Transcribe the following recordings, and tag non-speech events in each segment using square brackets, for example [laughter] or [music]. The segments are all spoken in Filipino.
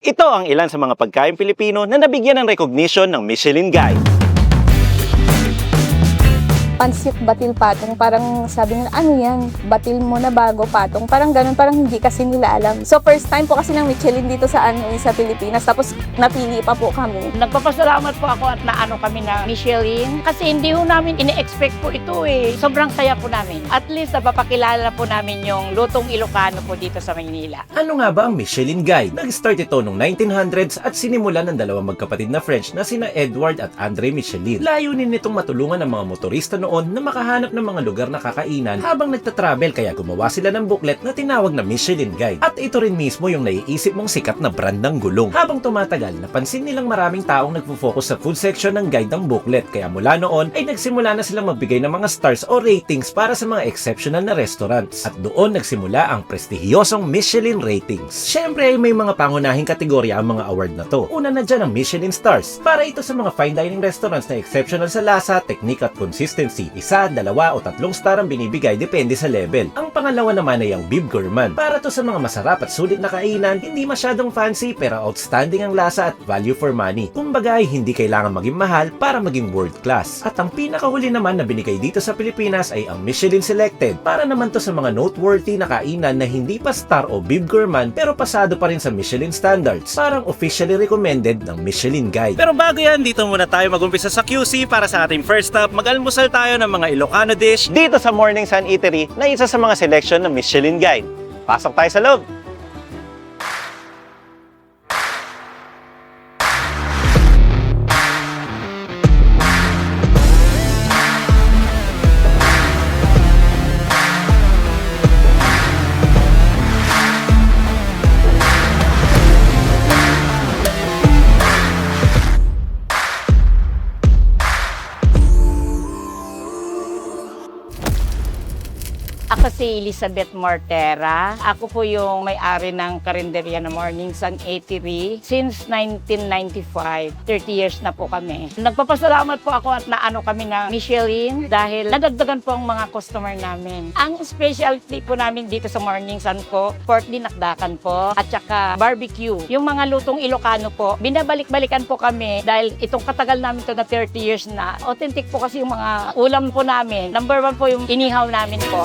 Ito ang ilan sa mga pagkain Pilipino na nabigyan ng recognition ng Michelin Guide. Pansit batil patong. Parang sabi nila, ano yan? Batil mo na bago patong. Parang ganun, parang hindi kasi nila alam. So first time po kasi ng Michelin dito sa ano, sa Pilipinas. Tapos napili pa po kami. Nagpapasalamat po ako at naano kami na Michelin kasi hindi ho namin ini-expect po ito eh. Sobrang saya po namin. At least napapakilala po namin yung lutong Ilocano po dito sa Maynila. Ano nga ba ang Michelin Guide? Nag-start ito noong 1900s at sinimulan ng dalawang magkapatid na French na sina Edward at Andre Michelin. Layunin nitong matulungan ang mga motorista noon na makahanap ng mga lugar na kakainan habang nagtatravel kaya gumawa sila ng booklet na tinawag na Michelin Guide. At ito rin mismo yung naiisip mong sikat na brand ng gulong. Habang tumatagal, napansin nilang maraming taong nagfo-focus sa food section ng guide ng booklet kaya mula noon ay nagsimula na silang magbigay ng mga stars o ratings para sa mga exceptional na restaurants. At doon nagsimula ang prestihiyosong Michelin ratings. Siyempre ay may mga pangunahing kategorya ang mga award na to. Una na dyan ang Michelin stars. Para ito sa mga fine dining restaurants na exceptional sa lasa, technique at consistency. Isa, dalawa o tatlong star ang binibigay depende sa level. Ang pangalawa naman ay ang Bib Gourmand. Para to sa mga masarap at sulit na kainan, hindi masyadong fancy pero outstanding ang lasa at value for money. Kumbaga ay hindi kailangan maging mahal para maging world class. At ang pinakahuli naman na binigay dito sa Pilipinas ay ang Michelin Selected. Para naman to sa mga noteworthy na kainan na hindi pa star o Bib Gourmand pero pasado pa rin sa Michelin standards. Parang officially recommended ng Michelin Guide. Pero bago yan, dito muna tayo magumpisa sa QC para sa ating first stop. Mag-almusal tayo ng mga Ilocano dish dito sa Morning Sun Eatery na isa sa mga selection ng Michelin Guide. Pasok tayo sa loob! Elizabeth Mortera. Ako po yung may-ari ng karinderya na Morning Sun Eatery. Since 1995, 30 years na po kami. Nagpapasalamat po ako at naano kami ng Michelin dahil nadagdagan po ang mga customer namin. Ang specialty po namin dito sa Morning Sun po, pork dinakdakan po at saka barbecue. Yung mga lutong Ilocano po, binabalik-balikan po kami dahil itong katagal namin to na 30 years na. Authentic po kasi yung mga ulam po namin. Number one po yung inihaw namin po.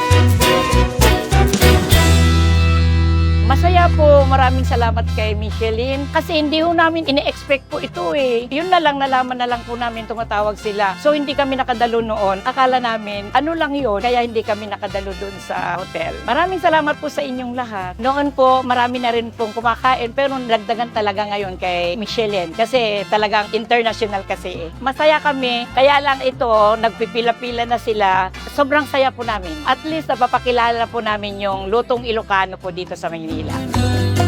Masaya po, maraming salamat kay Michelin kasi hindi ho namin ini-expect po ito eh. Yun na lang, nalaman na lang po namin tumatawag sila. So hindi kami nakadalo noon. Akala namin, ano lang yun, kaya hindi kami nakadalo doon sa hotel. Maraming salamat po sa inyong lahat. Noon po, marami na rin pong kumakain pero nagdagan talaga ngayon kay Michelin kasi talagang international kasi eh. Masaya kami, kaya lang ito, nagpipila-pila na sila. Sobrang saya po namin. At least napapakilala po namin yung lutong Ilocano po dito sa Maynila. Yung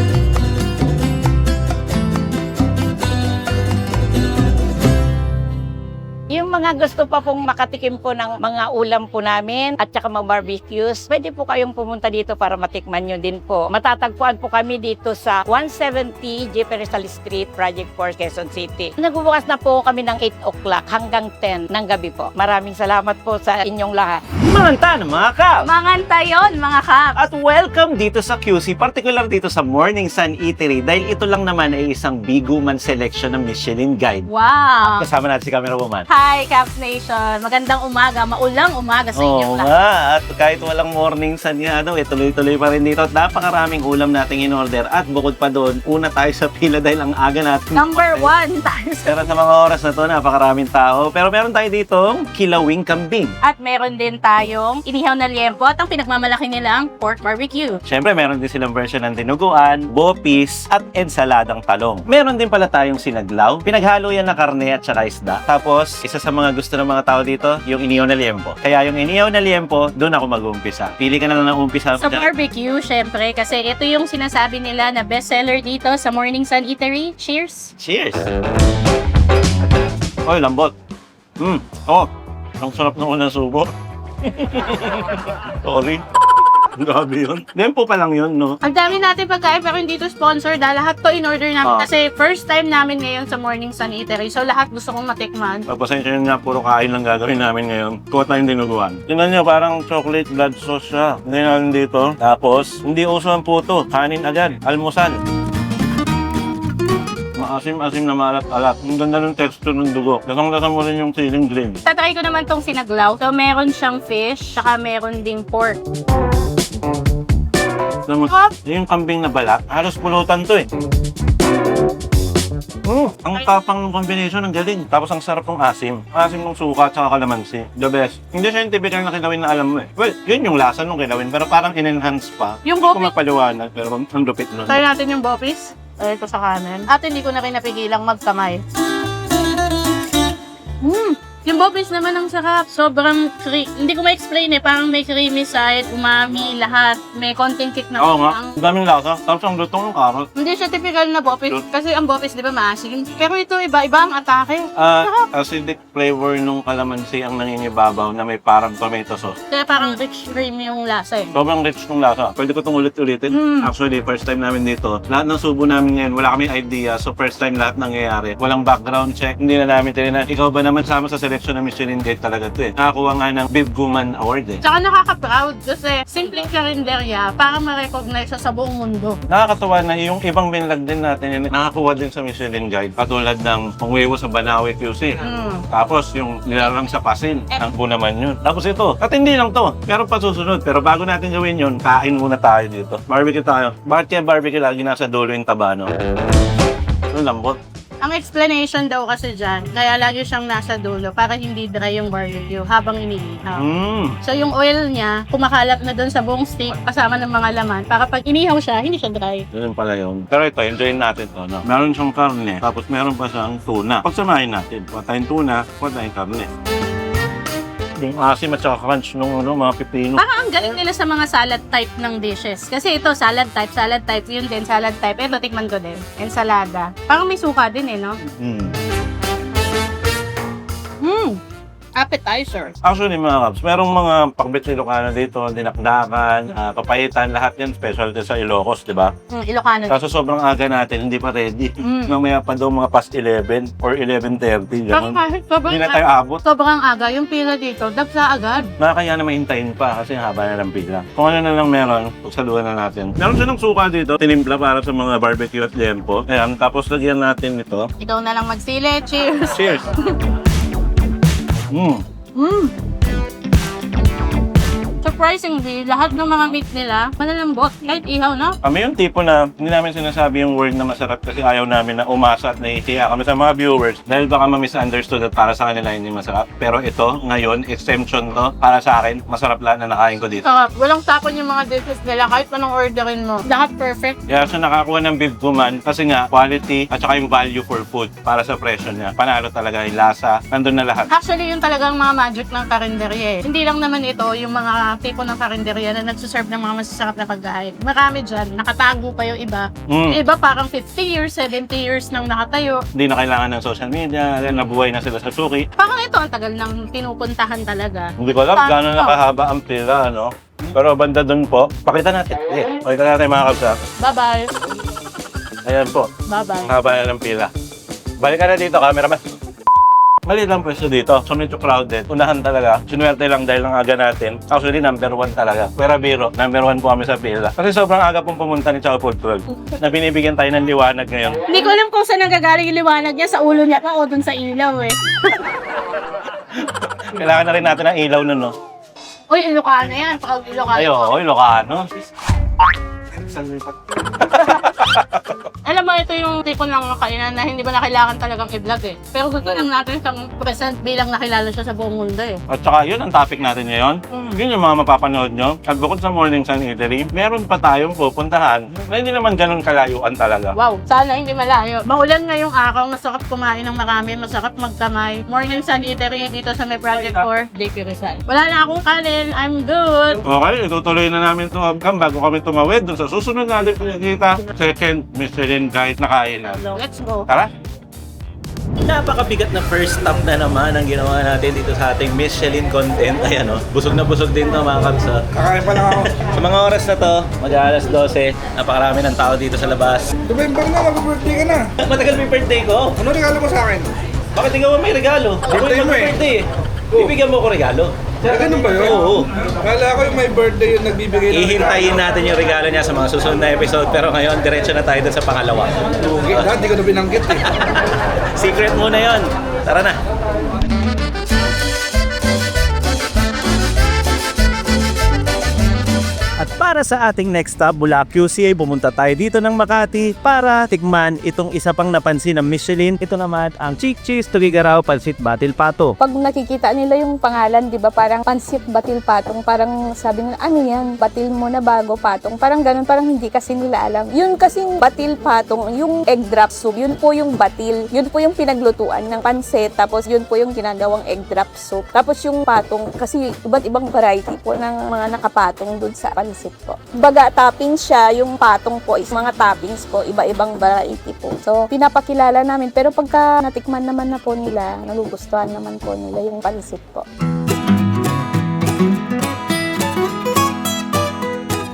mga gusto pa pong makatikim po ng mga ulam po namin at saka mga barbecues, pwede po kayong pumunta dito para matikman nyo din po. Matatagpuan po kami dito sa 170 J. Rizal Street, Project 4, Quezon City. Nagbubukas na po kami ng 8 o'clock hanggang 10 ng gabi po. Maraming salamat po sa inyong lahat. Manganta mga kap! Manganta yon mga kap! At welcome dito sa QC, particular dito sa Morning Sun Eatery dahil ito lang naman ay isang biguman selection ng Michelin Guide. Wow! Kasama natin si Camera Woman. Hi, Caps Nation! Magandang umaga, maulang umaga sa Oo inyong lahat. nga, at kahit walang morning sun nga, ano, eh, tuloy-tuloy pa rin dito. At napakaraming ulam nating in-order. At bukod pa doon, una tayo sa pila dahil ang aga natin. Number one tayo sa Pero sa mga oras na to, napakaraming tao. Pero meron tayo dito, kilawing kambing. At meron din tayong inihaw na liempo at ang pinagmamalaki nilang pork barbecue. Siyempre, meron din silang version ng dinuguan, bopis, at ensaladang talong. Meron din pala tayong sinaglaw, pinaghalo yan na karne at saka isda. Tapos, isa sa mga gusto ng mga tao dito, yung inihaw na liempo. Kaya yung inihaw na liempo, doon ako mag-uumpisa. Pili ka na lang ng umpisa. Sa barbecue, syempre, kasi ito yung sinasabi nila na bestseller dito sa Morning Sun Eatery. Cheers! Cheers! Oy, lambot. Hmm. Oh, ang sarap ng unang subo. [laughs] Sorry. Grabe yun. Dempo pa lang yun, no? Ang dami natin pagkain pero hindi to sponsor dahil lahat to in order namin Ah. kasi first time namin ngayon sa Morning Sun Eatery. So lahat gusto kong matikman. Pagpasensya nyo na, puro kain lang gagawin namin ngayon. Kuha tayong dinuguan. Tingnan nyo, parang chocolate blood sauce siya. Hindi natin dito. Tapos, hindi uso ang puto. Kanin agad. Almusal. Maasim-asim na maalat-alat. Ang ganda ng texture ng dugo. Lasang-lasang mo rin yung siling green. Tatry ko naman tong sinaglaw. So meron siyang fish, saka meron ding pork. Alam mo, yung kambing na balat, halos pulutan to eh. Oh, ang tapang ng combination, ang galing. Tapos ang sarap ng asim. Asim ng suka at saka kalamansi. The best. Hindi siya yung typical na kilawin na alam mo eh. Well, yun yung lasa ng kilawin, pero parang in-enhance pa. Yung Hindi ko mapaliwanag, pero ang lupit nun. Try natin yung bopis. Try ko sa kanan. At hindi ko na rin napigilang magkamay. Mmm! Yung bopis naman ang sarap. Sobrang cre- Hindi ko ma-explain eh. Parang may creamy side, umami, lahat. May konting kick na Oo nga, ang- daming lasa. Tapos ang lutong ng carrot. Hindi siya typical na bopis. Kasi ang bopis, di ba, maasim. Pero ito, iba-iba ang atake. Ah, acidic flavor nung kalamansi ang nangingibabaw na may parang tomato sauce. Kaya parang rich creamy yung lasa eh. Sobrang rich ng lasa. Pwede ko itong ulit-ulitin. Mm. Actually, first time namin dito. Lahat ng subo namin ngayon, wala kami idea. So, first time lahat nangyayari. Walang background check. Hindi na namin tininan. Ikaw ba naman sama sa selection ng Michelin Guide talaga to eh. Nakakuha nga ng Bib Guman Award eh. Tsaka nakaka-proud kasi simpleng karinderya para ma-recognize siya sa buong mundo. Nakakatuwa na yung ibang binlag din natin yun, nakakuha din sa Michelin Guide. Katulad ng Pangwewo sa Banawe QC. Mm. Tapos yung nilarang sa pasin, ang po naman yun. Tapos ito, at hindi lang to, meron pa susunod. Pero bago natin gawin yun, kain muna tayo dito. Barbecue tayo. Bakit kaya barbecue lagi nasa dulo yung taba, no? Ang lambot. Ang explanation daw kasi dyan, kaya lagi siyang nasa dulo para hindi dry yung barbecue habang iniihaw. Mmm. So yung oil niya, kumakalap na doon sa buong steak kasama ng mga laman para pag inihaw siya, hindi siya dry. Yun pala yun. Pero ito, enjoyin natin to. No? Meron siyang karne, tapos meron pa siyang tuna. Pagsamahin natin, kuha tayong tuna, kuha tayong karne. Yung asim at saka crunch nung ano, mga pipino. Parang ang galing nila sa mga salad type ng dishes. Kasi ito, salad type, salad type, yun din, salad type. Ito, tikman ko din. Ensalada. Parang may suka din eh, no? Mm. Hmm. Appetizer. Actually mga Kabs, merong mga pakbit Ilocano dito, dinakdakan, uh, papayitan, lahat yan specialty sa Ilocos, di ba? Hmm, Ilocano. Kaso sobrang aga natin, hindi pa ready. Mm. Mamaya pa daw mga past 11 or 11.30, Parang gano'n. kahit sobrang, Hindi na tayo abot. sobrang aga, yung pila dito, dagsa agad. Nakakaya na mahintayin pa kasi haba na ng pila. Kung ano na lang meron, pagsaluhan na natin. Meron silang suka dito, tinimpla para sa mga barbecue at lempo. Ayan, tapos lagyan natin ito. Ikaw na lang magsili. Cheers! Cheers! [laughs] Mm. Mm. Surprisingly, lahat ng mga meat nila, malalambot. Kahit ihaw, no? Kami yung tipo na hindi namin sinasabi yung word na masarap kasi ayaw namin na umasa at nahihiya kami sa mga viewers dahil baka ma-misunderstood at para sa kanila hindi masarap. Pero ito, ngayon, exemption to para sa akin. Masarap lahat na nakain ko dito. Sarap. Walang tapon yung mga dishes nila kahit anong orderin mo. Lahat perfect. Kaya siya nakakuha ng Big Guman kasi nga quality at saka yung value for food para sa presyo niya. Panalo talaga yung lasa. Nandun na lahat. Actually, yun talagang mga magic ng karinderya eh. Hindi lang naman ito yung mga tipo ng karinderya na nagsuserve ng mga masasarap na pagkain. Marami dyan, nakatago pa yung iba. Mm. Yung iba parang 50 years, 70 years nang nakatayo. Hindi na kailangan ng social media. Then, nabuhay na sila sa suki. Parang ito, ang tagal nang pinupuntahan talaga. Hindi ko alam Paano? gano'n nakahaba ang pila, no? Pero banda dun po, pakita natin. Eh, pakita natin mga kabsa. Bye-bye. Ayan po, Bye-bye. ang haba na ng pila. Balik ka na dito, cameraman. Maliit lang pwesto dito. So medyo crowded. Unahan talaga. Sinuwerte lang dahil ang aga natin. Actually, number one talaga. Pera biro, number one po kami sa pila. Kasi sobrang aga pong pumunta ni Chow Food 12 na binibigyan tayo ng liwanag ngayon. Hindi ko alam kung saan nanggagaling yung liwanag niya, sa ulo niya pa o dun sa ilaw eh. [laughs] Kailangan na rin natin ng ilaw nun, no? Uy, Ilocano yan. Pag Ilocano. Ay, oo, Ilocano. [laughs] Alam mo, ito yung tipo ng kainan na hindi ba na kailangan talagang i-vlog eh. Pero gusto lang natin siyang present bilang nakilala siya sa buong mundo eh. At saka yun ang topic natin ngayon. Mm. Yun yung mga mapapanood nyo. At bukod sa Morning Sun Eatery, meron pa tayong pupuntahan na hindi naman ganun kalayuan talaga. Wow, sana hindi malayo. Maulan ngayong araw, masarap kumain ng marami, masarap magkamay. Morning Sun Eatery dito sa may Project 4, Lake Rizal. Wala na akong kanin, I'm good. Okay, itutuloy na namin ito hanggang bago kami tumawid dun sa susunod natin pinakita. Second Michelin guide na kainan. Let's go. Tara! Napakabigat na first stop na naman ang ginawa natin dito sa ating Michelin content. Ayan o, busog na busog din to mga kabs. oh. Kakain pa lang ako. [laughs] Sa mga oras na to, mag-aalas 12, napakarami ng tao dito sa labas. November na, mag-birthday ka na. [laughs] Matagal may birthday ko. Ano regalo mo sa akin? Bakit ikaw may regalo? Ako Birthday mo eh. birthday eh. Oh. Ibigyan mo ko regalo. Ah, ganun ba yun? Oo. Kala ko yung may birthday yung nagbibigay ng Ihintayin natin yung regalo niya sa mga susunod na episode pero ngayon diretso na tayo dun sa pangalawa. Lugi na, di ko na binanggit eh. [laughs] Secret muna yon. Tara na. Para sa ating next stop mula QCA, pumunta tayo dito ng Makati para tikman itong isa pang napansin ng Michelin. Ito naman ang Chick Cheese Tugigaraw Pansit Batil Pato. Pag nakikita nila yung pangalan, di ba, parang pansit batil patong, parang sabi nila, ano yan, batil mo na bago patong. Parang ganun, parang hindi kasi nila alam. Yun kasing batil patong, yung egg drop soup, yun po yung batil. Yun po yung pinaglutuan ng pansit, tapos yun po yung ginagawang egg drop soup. Tapos yung patong, kasi iba't ibang variety po ng mga nakapatong dun sa pansit po. Baga toppings siya, yung patong po is mga toppings po, iba-ibang variety po. So, pinapakilala namin. Pero pagka natikman naman na po nila, nagugustuhan naman po nila yung pansit po.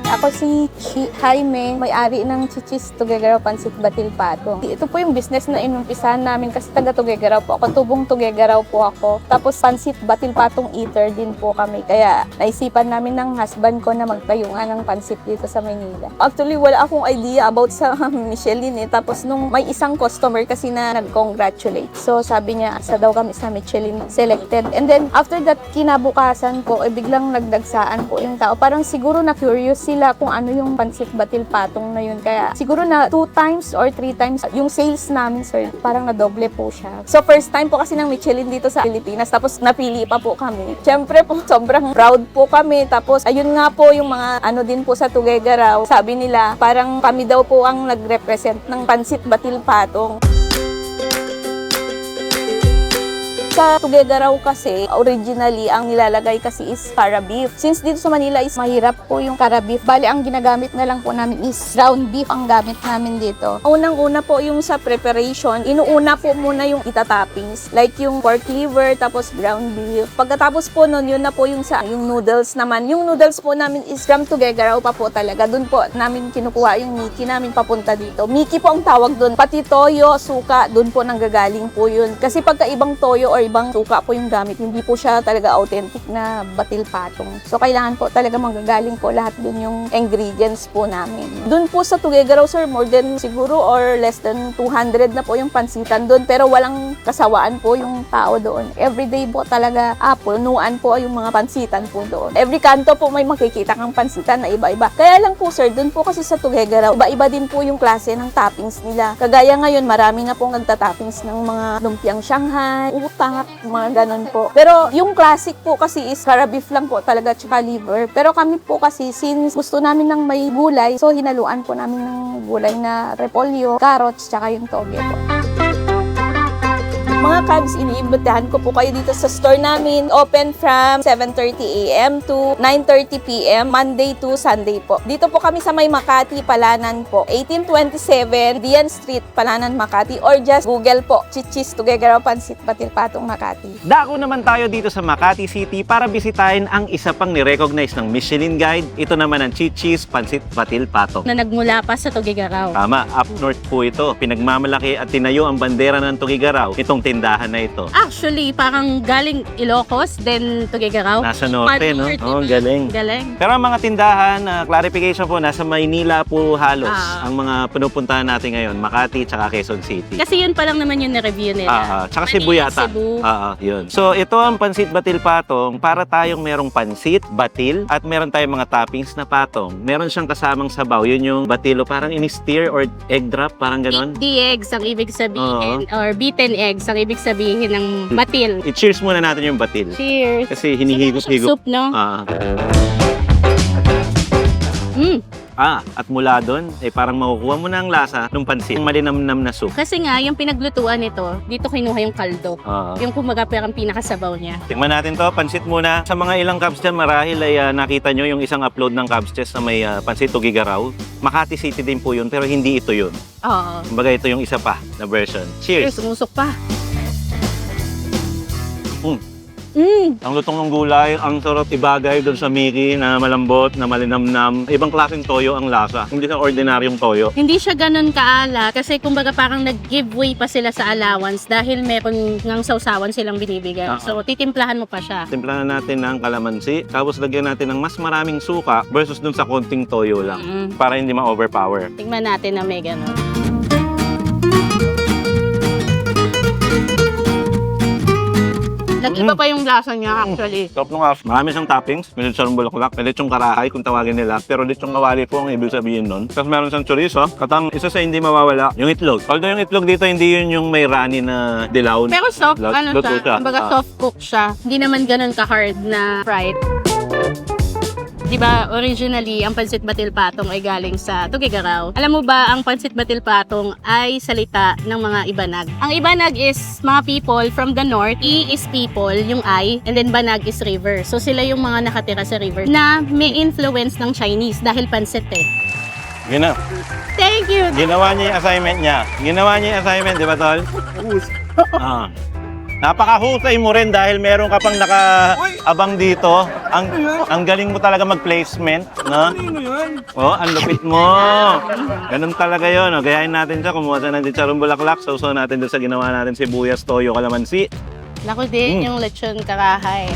Ako si Chi- Jaime, may-ari ng Chichis Tugegaraw Pansit Batil Pato. Ito po yung business na inumpisahan namin kasi taga Tugegaraw po ako. Tubong Tugegaraw po ako. Tapos Pansit Batil Patong eater din po kami. Kaya naisipan namin ng husband ko na magtayo nga ng pansit dito sa Manila. Actually, wala akong idea about sa [laughs] Michelin eh. Tapos nung may isang customer kasi na nag-congratulate. So sabi niya, isa daw kami sa Michelin selected. And then after that, kinabukasan po, eh, biglang nagdagsaan po yung tao. Parang siguro na curious sila kung ano yung pansit batil patong na yun. Kaya siguro na two times or three times yung sales namin, sir, parang nadoble po siya. So first time po kasi ng Michelin dito sa Pilipinas, tapos napili pa po kami. Siyempre po, [laughs] sobrang proud po kami. Tapos ayun nga po yung mga ano din po sa Tuguegarao. Sabi nila, parang kami daw po ang nag-represent ng pansit batil patong. Sa Tuguegarao kasi, originally, ang nilalagay kasi is cara beef. Since dito sa Manila is mahirap po yung cara beef, bali ang ginagamit na lang po namin is ground beef ang gamit namin dito. Unang-una po yung sa preparation, inuuna po muna yung itatoppings. Like yung pork liver, tapos ground beef. Pagkatapos po nun, yun na po yung sa yung noodles naman. Yung noodles po namin is from Tuguegarao pa po talaga. Doon po namin kinukuha yung Miki namin papunta dito. Miki po ang tawag doon. Pati toyo, suka, doon po nanggagaling po yun. Kasi pagka ibang toyo or ibang suka po yung gamit, hindi po siya talaga authentic na batil patong. So, kailangan po talaga manggagaling po lahat dun yung ingredients po namin. Doon po sa Tuguegarao, sir, more than siguro or less than 200 na po yung pansitan doon. Pero walang kasawaan po yung tao doon. Everyday po talaga, ah, punuan po yung mga pansitan po doon. Every kanto po may makikita kang pansitan na iba-iba. Kaya lang po, sir, doon po kasi sa Tuguegarao, iba-iba din po yung klase ng toppings nila. Kagaya ngayon, marami na pong nagtatoppings ng mga lumpiang Shanghai, utang, mga ganun po. Pero yung classic po kasi is cara beef lang po talaga tsaka liver. Pero kami po kasi since gusto namin ng may gulay, so hinaluan po namin ng gulay na repolyo, carrots, tsaka yung toge po. Mga cabs, iniimbitahan ko po kayo dito sa store namin. Open from 7.30 a.m. to 9.30 p.m. Monday to Sunday po. Dito po kami sa may Makati, Palanan po. 1827 Dian Street, Palanan, Makati. Or just Google po, Chichis Tugegaraw Pansit Batil Patong Makati. Dako naman tayo dito sa Makati City para bisitahin ang isa pang nirecognize ng Michelin Guide. Ito naman ang Chichis Pansit Batil Pato. Na nagmula pa sa Tugigaraw. Tama, up north po ito. Pinagmamalaki at tinayo ang bandera ng Tugigaraw itong tindahan na ito. Actually, parang galing Ilocos, then Tugigaraw. Nasa norte, no? Norte, Oh, galing. Galing. Pero ang mga tindahan, ah, clarification po, nasa Maynila po halos Ah. ang mga pinupuntahan natin ngayon, Makati tsaka Quezon City. Kasi yun pa lang naman yung na-review nila. Ah, ah, tsaka Cebu Manila, yata. Cebu. Ah, ah, yun. So, ito ang pansit batil patong para tayong merong pansit, batil, at meron tayong mga toppings na patong. Meron siyang kasamang sabaw. Yun yung batilo, parang in-steer or egg drop, parang ganon. Beat the eggs ang ibig sabihin, or beaten eggs ang ibig sabihin ng batil. I-cheers muna natin yung batil. Cheers! Kasi hinihigop-higop. Soup, no? Ah, Mm. ah, at mula doon, eh parang makukuha mo na ang lasa ng pansit. Yung malinamnam na soup. Kasi nga, yung pinaglutuan nito, dito kinuha yung kaldo. Ah. Yung kumaga parang pinakasabaw niya. Tingnan natin to, pansit muna. Sa mga ilang cabs dyan, marahil ay ah, nakita nyo yung isang upload ng cabs test na may ah, pansit Tugigaraw. Makati City din po yun, pero hindi ito yun. Oo. Kumbaga ito yung isa pa na version. Cheers! Cheers, umusok pa. Mm. Ang lutong ng gulay, ang sarap ibagay doon sa Mickey na malambot, na malinamnam. Ibang klaseng toyo ang lasa. Hindi sa ordinaryong toyo. Hindi siya ganun kaala kasi kumbaga parang nag-giveaway pa sila sa allowance dahil meron ng sausawan silang binibigay. Oo. So, titimplahan mo pa siya. Timplahan natin ng kalamansi, tapos lagyan natin ng mas maraming suka versus dun sa konting toyo lang. Mm. Para hindi ma-overpower. Tingnan natin na may ganun. Nag-iba pa yung lasa niya actually. Top nung half. Marami siyang toppings. May lechong bulaklak, may lechong karahay kung tawagin nila. Pero lechong kawali po ang ibig sabihin nun. Tapos meron siyang chorizo. At ang isa sa hindi mawawala, yung itlog. Although yung itlog dito hindi yun yung may runny na dilaw. Pero soft, ano siya. kumbaga Ah. soft cook siya. Hindi naman ganun ka-hard na fried. Di ba, originally, ang pansit batil patong ay galing sa Tugigaraw. Alam mo ba, ang pansit batil patong ay salita ng mga Ibanag. Ang Ibanag is mga people from the north. I is people, yung I, and then Banag is river. So sila yung mga nakatira sa river na may influence ng Chinese dahil pansit eh. Gina Thank you! ginawa niya yung assignment niya. Ginawa niya yung assignment, di ba, Tol? ah. Napakahusay mo rin dahil meron ka pang nakaabang dito. Ang ang galing mo talaga mag-placement, no? Ano yan? Oh, ang lupit mo. Ganun talaga 'yon. Oh. Gayahin natin siya. Kumuha siya ng chicharong bulaklak. Sausaw natin doon sa ginawa natin sibuyas, toyo, kalamansi. Naku din, Mm. yung lechon karahay.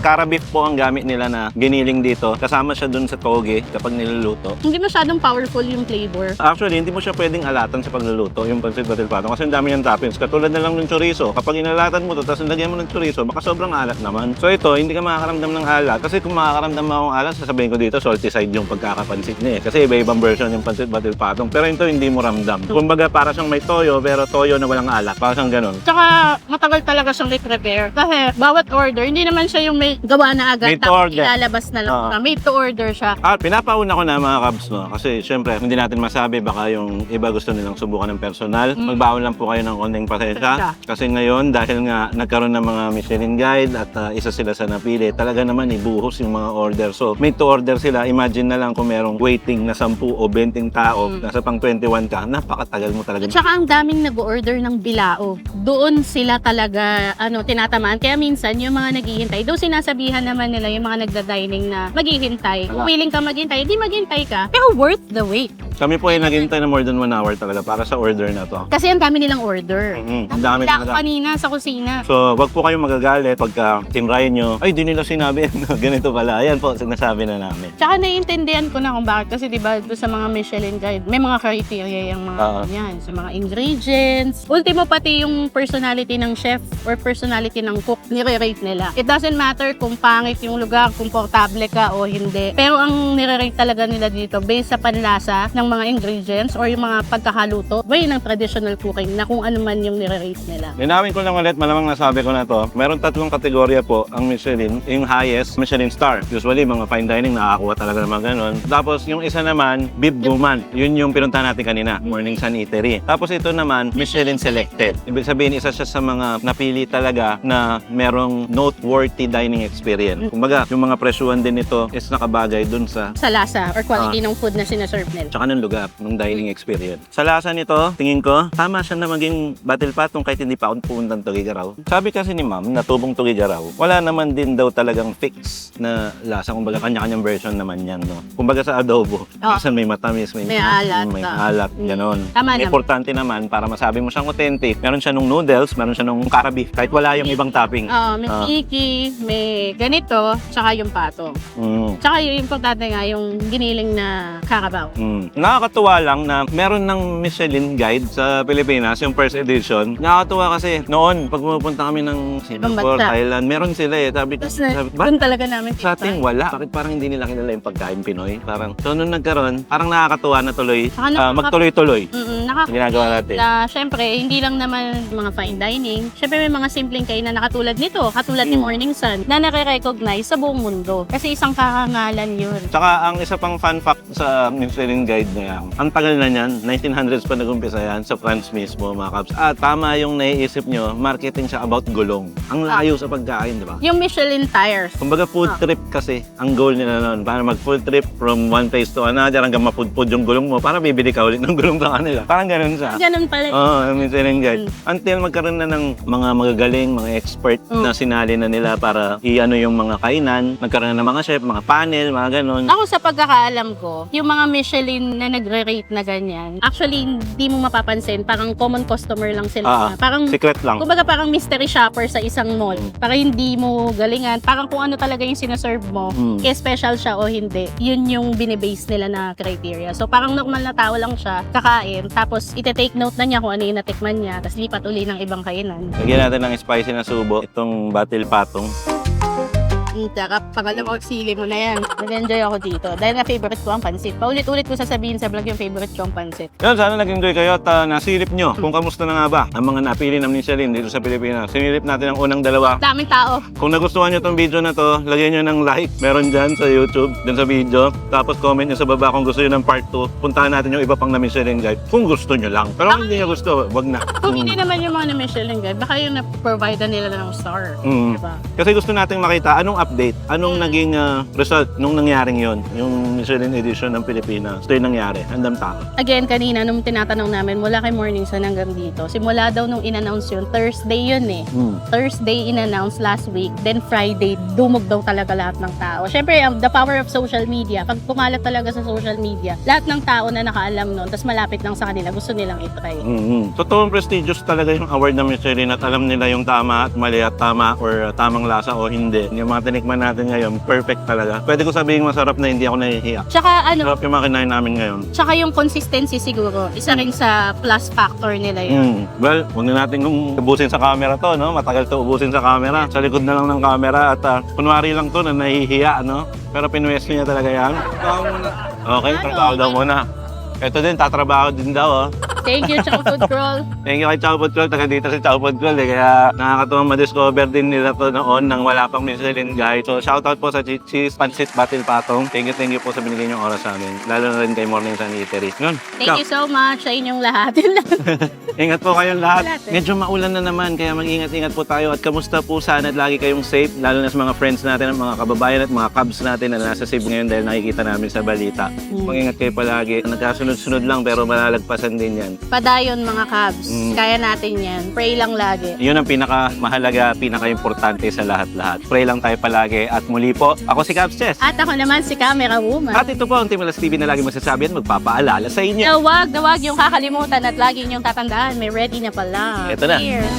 Karabit po ang gamit nila na giniling dito. Kasama siya doon sa toge kapag niluluto. Hindi masyadong powerful yung flavor. Actually, hindi mo siya pwedeng alatan sa pagluluto, yung pancit batil patong, kasi ang dami niyang toppings. Katulad na lang ng chorizo. Kapag inalatan mo to, tapos nilagyan mo ng chorizo, baka sobrang alat naman. So ito, hindi ka makakaramdam ng alat. Kasi kung makakaramdam ako ng alat, sasabihin ko dito, salty side yung pagkakapansit niya eh. Kasi iba-ibang version yung pancit batil patong. Pero ito, hindi mo ramdam. Kumbaga, para siyang may toyo, pero toyo na walang alat. Para siyang ganun. Tsaka matagal talaga siyang i-prepare. Kasi bawat order, hindi naman siya yung may gawa na agad. Made to order. ilalabas na lang. Oo. siya. Made to order siya. Ah, pinapauna ko na mga kabs, no? Kasi syempre, hindi natin masabi, baka yung iba gusto nilang subukan ng personal. Magbaon lang po kayo ng konting Pasensya. Kasi ngayon, dahil nga nagkaroon ng mga Michelin Guide at ah, isa sila sa napili, talaga naman ibuhos yung mga order. So, made to order sila. Imagine na lang kung merong waiting na 10 o 20 tao, nasa pang 21 ka, napakatagal mo talaga. At saka ang daming nag-order ng bilao. Doon sila talaga ano tinatamaan. Kaya minsan yung mga naghihintay, doon sinasabihan naman nila yung mga nagda-dining na maghihintay. Kung willing ka maghintay, di maghintay ka. Pero worth the wait. Kami po ay naghintay na more than 1 hour talaga para sa order na to. Kasi ang dami nilang order. Mhm, Ang dami Wala ako talaga. kanina sa kusina. So, wag po kayong magagalit pagka tinry nyo, ay, di nila sinabi, [laughs] ganito pala. Ayan po, sinasabi na namin. Tsaka naiintindihan ko na kung bakit kasi 'di ba doon sa mga Michelin guide, may mga criteria yung mga Oo. yan, sa mga ingredients. Ultimo pati yung personality ng chef or personality ng cook, nire-rate nila. It doesn't matter kung pangit yung lugar, komportable ka o hindi. Pero ang nire-rate talaga nila dito based sa panlasa ng mga ingredients or yung mga pagkakaluto, way ng traditional cooking na kung ano man yung nire-rate nila. Linawin ko lang ulit, malamang nasabi ko na to. Meron tatlong kategorya po ang Michelin. Yung highest, Michelin star. Usually, mga fine dining, nakakakuha talaga ng mga ganun. Tapos, yung isa naman, Beef Gourmand. Yun yung pinuntahan natin kanina, Morning Sun Eatery. Tapos ito naman, Michelin Selected. Ibig sabihin, isa siya sa mga napili talaga na merong noteworthy dining experience. Kumbaga, yung mga presyuhan din nito is nakabagay dun sa Sa lasa or quality ng food na sinaserve nila. tsaka ng lugar, ng dining experience. Sa lasa nito, tingin ko, tama siya na maging battle patong kahit hindi pa ako pumunta ng Tugigaraw. Sabi kasi ni ma'am, na tubong Tugigaraw, wala naman din daw talagang fix na lasa. Kumbaga, kanya-kanyang version naman yan, no? Kumbaga sa adobo, Oh. minsan may matamis, may, May alat, may ah. alat, Mm. ganon. Tama naman. Importante naman, para masabi mo siyang authentic, meron siya nung noodles, meron siya nung kara beef, kahit wala yung ibang topping. Oo, may Ah. iki, may ganito, tsaka yung patong. Mm. Tsaka yung importante nga, yung giniling na karabaw. Mm. Nakakatuwa lang na meron ng Michelin guide sa Pilipinas, yung first edition. Nakakatuwa kasi noon, pag pumupunta kami ng Singapore. Thailand, meron sila eh. Sabi, Tapos na, sabi "Ba't doon talaga namin sa atin wala. Bakit parang hindi nila kilala yung pagkain Pinoy? Parang, so nung nagkaroon, parang nakakatuwa na tuloy, Saka ah, nakaka- magtuloy-tuloy. Mm-mm, nakaka- Ginagawa natin. na syempre, hindi lang naman mga fine dining. Syempre may mga simpleng kain na nakatulad nito, katulad ni Mm. Morning Sun, na nare-recognize sa buong mundo. Kasi isang karangalan yun. Tsaka ang isa pang fun fact sa Michelin Guide na yan. Ang tagal na niyan, 1900s pa nag-umpisa yan sa France mismo, mga Cubs. At tama yung naiisip nyo, marketing siya about gulong. Ang layo sa pagkain, di ba? Yung Michelin tires. Kumbaga food Ah. trip kasi ang goal nila noon. Para mag food trip from one place to another hanggang mapudpud yung gulong mo. Para bibili ka ulit ng gulong sa kanila. Parang ganun siya. Ganun pala. Oo, oh, Michelin Guide. Until magkaroon na ng mga magagaling, mga expert Mm. na sinali na nila para i-ano yung mga kainan. Nagkaroon na ng mga chef, mga panel, mga ganun. Ako sa pagkakaalam ko, yung mga Michelin na nagre-rate na ganyan, actually hindi mo mapapansin, parang common customer lang sila. Ah, parang Secret lang. Kumbaga parang mystery shopper sa isang mall. Para hindi mo galingan. Parang kung ano talaga yung sinaserve mo, Mm. kaya special siya o hindi. Yun yung binibase nila na criteria. So parang normal na tao lang siya, kakain, tapos ite-take note na niya kung ano yung natikman niya, tapos lipat uli ng ibang kainan. Lagyan natin ng spicy na subo. Itong battle patong. Tsaka pangalawang sili mo na yan. Nag-enjoy ako dito. Dahil na favorite ko ang pansit. Paulit-ulit ko sasabihin sa vlog yung favorite ko ang pansit. Yun, sana nag-enjoy kayo at ah, nasilip nyo kung kamusta na nga ba ang mga napili ng Michelin dito sa Pilipinas. Sinilip natin ang unang dalawa. Daming tao. Kung nagustuhan nyo tong video na to, lagyan nyo ng like. Meron dyan sa YouTube, dyan sa video. Tapos comment nyo sa baba kung gusto nyo ng part 2. Puntahan natin yung iba pang na Michelin guide. Kung gusto nyo lang. Pero kung hindi nyo gusto, wag na. Kung hindi naman yung mga na Michelin guide, baka yung na-provide na nila ng star. Mm. Diba? Kasi gusto nating makita anong update, anong naging ah, result nung nangyaring yon yung Michelin edition ng Pilipinas. Ito yung nangyari. Andam tao. Again, kanina nung tinatanong namin mula kay Morning Sun hanggang dito, simula daw nung in-announce yun, Thursday yun eh. Mm. Thursday in-announce last week, then Friday, dumog daw talaga lahat ng tao. Siyempre, um, the power of social media, pag kumalat talaga sa social media, lahat ng tao na nakaalam nun, tapos malapit lang sa kanila, gusto nilang itry. mm Totoong prestigious talaga yung award ng Michelin at alam nila yung tama at mali at tama or uh, tamang lasa o hindi. Yung mga tinikman natin ngayon, perfect talaga. Pwede ko sabihin masarap na hindi ako nahihiya. Tsaka ano, Sarap yung mga kinain namin ngayon. tsaka yung consistency siguro, isa rin sa plus factor nila yun. Mm. Well, huwag na natin kung ubusin sa camera to, no? Matagal to ubusin sa camera. Sa likod na lang ng camera at uh, kunwari lang to na nahihiya, no? Pero pinwes niya talaga yan. Tao muna. Okay, Ano? trabaho daw muna. Ito din, tatrabaho din daw, oh. Thank you, tsaka food crawl. [laughs] Thank you kay Chow Food Crawl. Taga dito si Chow Food Crawl eh. Kaya nakakatuwang ma-discover din nila to noon nang wala pang Michelin guide. So shoutout po sa Chichis Pansit Battle Patong. Thank you, thank you po sa binigay niyong oras sa amin. Lalo na rin kay Morning Sun Eatery. Yun. Thank you so much sa inyong lahat. [laughs] Yun lang. Ingat po kayong lahat. Lahat eh. Medyo maulan na naman, kaya mag-ingat-ingat po tayo. At kamusta po sana at lagi kayong safe, lalo na sa mga friends natin, at mga kababayan at mga cubs natin na nasa safe ngayon dahil nakikita namin sa balita. Mag-ingat kayo palagi. Nagkasunod-sunod lang pero malalagpasan din yan. Padayon mga Cubs. Mm. Kaya natin yan. Pray lang lagi. Yun ang pinaka-mahalaga, pinaka-importante sa lahat-lahat. Pray lang tayo palagi. At muli po, ako si Cubs Chess. At ako naman si Camera Woman. At ito po ang Timulas TV na lagi magsasabi at magpapaalala sa inyo. Na wag na wag yung kakalimutan at lagi yung tatandaan. May ready na pala. Ito na. Here.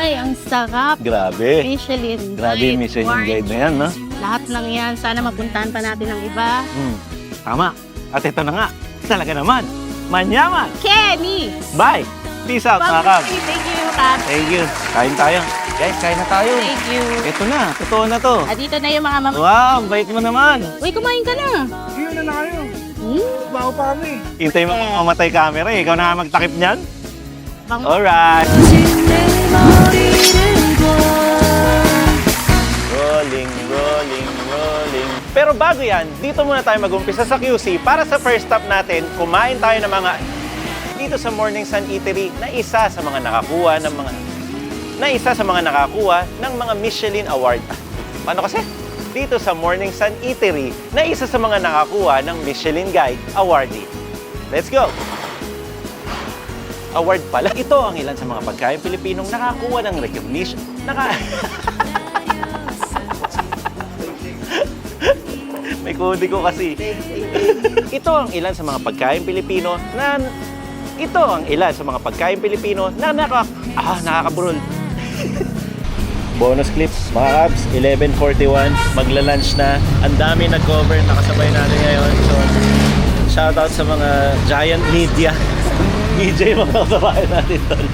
Ay, ang sarap. Grabe. Michelin Grabe yung Michelin guide na yan, no? Lahat ng yan. Sana mapuntahan pa natin ang iba. Hmm. Tama. At ito na nga, talaga naman, manyaman. Kenny! Bye! Peace out, mga. Thank you, Cubs. Thank you. Kain tayo. Guys, kain na tayo. Thank you. Ito na, totoo na to. At dito na yung mga mam... Wow, bait mo naman. Uy, kumain ka na. Yun na na kayo. Hmm? Bago pa kami. Hintay mo mamatay camera eh. Ikaw na nga magtakip niyan. Bang- Alright. Rolling, rolling, rolling. Pero bago yan, dito muna tayo mag-umpisa sa QC para sa first stop natin, kumain tayo ng mga dito sa Morning Sun Eatery na isa sa mga nakakuha ng mga na isa sa mga nakakuha ng mga Michelin Award. Paano kasi? Dito sa Morning Sun Eatery na isa sa mga nakakuha ng Michelin Guide Awardee. Let's go! Award pala. Ito ang ilan sa mga pagkain Pilipinong nakakuha ng recognition. Naka... [laughs] kodi ko kasi. Ito ang ilan sa mga pagkain Pilipino na ito ang ilan sa mga pagkain Pilipino na naka ah nakakaburol. Bonus clips, mga Cubs, 11.41, magla-lunch na. Ang dami nag-cover, nakasabay natin ngayon. So, shoutout sa mga giant media. [laughs] media yung mga kababayan natin doon.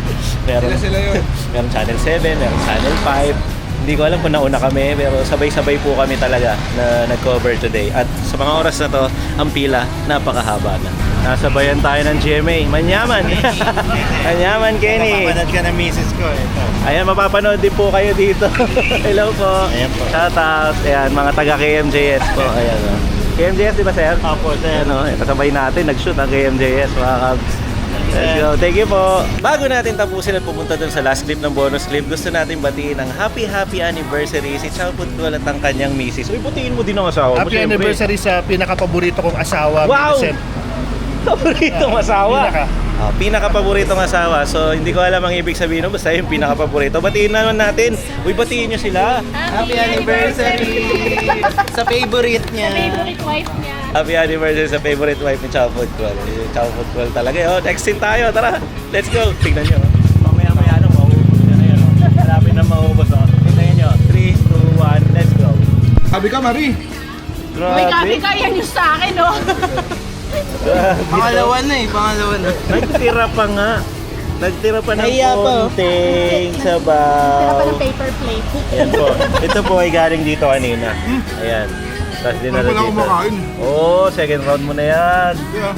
Meron, Sila sila yun. meron Channel 7, meron Channel 5. Hindi ko alam kung nauna kami, pero sabay-sabay po kami talaga na nag-cover today. At sa mga oras na to, ang pila, napakahaba na. Nasabayan tayo ng GMA. Manyaman. [laughs] Manyaman, Kenny. Napapanood ka ng misis ko. Ito. Ayan, mapapanood din po kayo dito. [laughs] Hello po. Ayan po. Shout out. Ayan, mga taga KMJS po. Ayan, oh. KMJS, di ba, sir? Opo, sir. Ayan, oh. Kasabay natin. Nag-shoot ang KMJS, mga kabs. Let's go. Thank you po. Bago natin tapusin at pumunta dun sa last clip ng bonus clip, gusto natin batiin ang happy happy anniversary si Chow Putgol at ang kanyang misis. Uy, batiin mo din ang asawa mo, Happy syempre. anniversary sa pinaka-paborito kong asawa, Wow! Vincent. Paboritong asawa. Pinaka. Oh, pinaka-paboritong asawa. So, hindi ko alam ang ibig sabihin nun. Basta yung pinaka-paborito. Batiin naman natin. Uy, batiin nyo sila. Happy anniversary! [laughs] sa favorite niya. Favorite wife niya. Happy anniversary sa favorite wife ni Chow Putgol. Yung Chow Putgol talaga. Oh, next scene tayo. Tara, let's go. Tignan nyo. Mamaya-maya na maubos. Yan, ayan, oh. Malapit na maubos. Oh. Tignan nyo. 3, 2, 1, let's go. Sabi ka, Marie. Uy, kapi kaya niyo sa akin, oh. Grabe. Pangalawa na eh, pangalawa na. Nagtira pa nga. Nagtira pa ng Nahiya pa, oh. konting sabaw. Tara pa ng paper plate. Ayan po. Ito po ay galing dito kanina. Ayan. Tapos dinala Wala dito. Oo, oh, second round mo na yan. Yeah.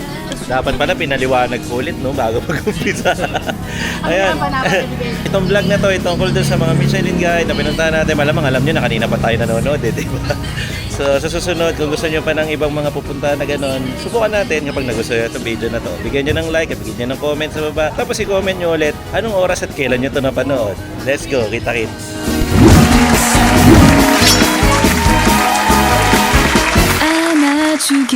Dapat pala pinaliwanag ko ulit, no? Bago mag-umpisa. [laughs] [laughs] Ayan. Ang haba naman. Itong vlog na to, ay tungkol sa mga Michelin guide na pinuntahan natin. Malamang alam nyo na kanina pa tayo nanonood, eh, di ba? [laughs] So, sa susunod, kung gusto nyo pa ng ibang mga pupuntahan na ganon, subukan natin kapag nagustuhan nyo itong video na to. Bigyan nyo ng like, at bigyan nyo ng comment sa baba. Tapos i-comment nyo ulit anong oras at kailan nyo to napanood. Let's go, kita-kits! Şu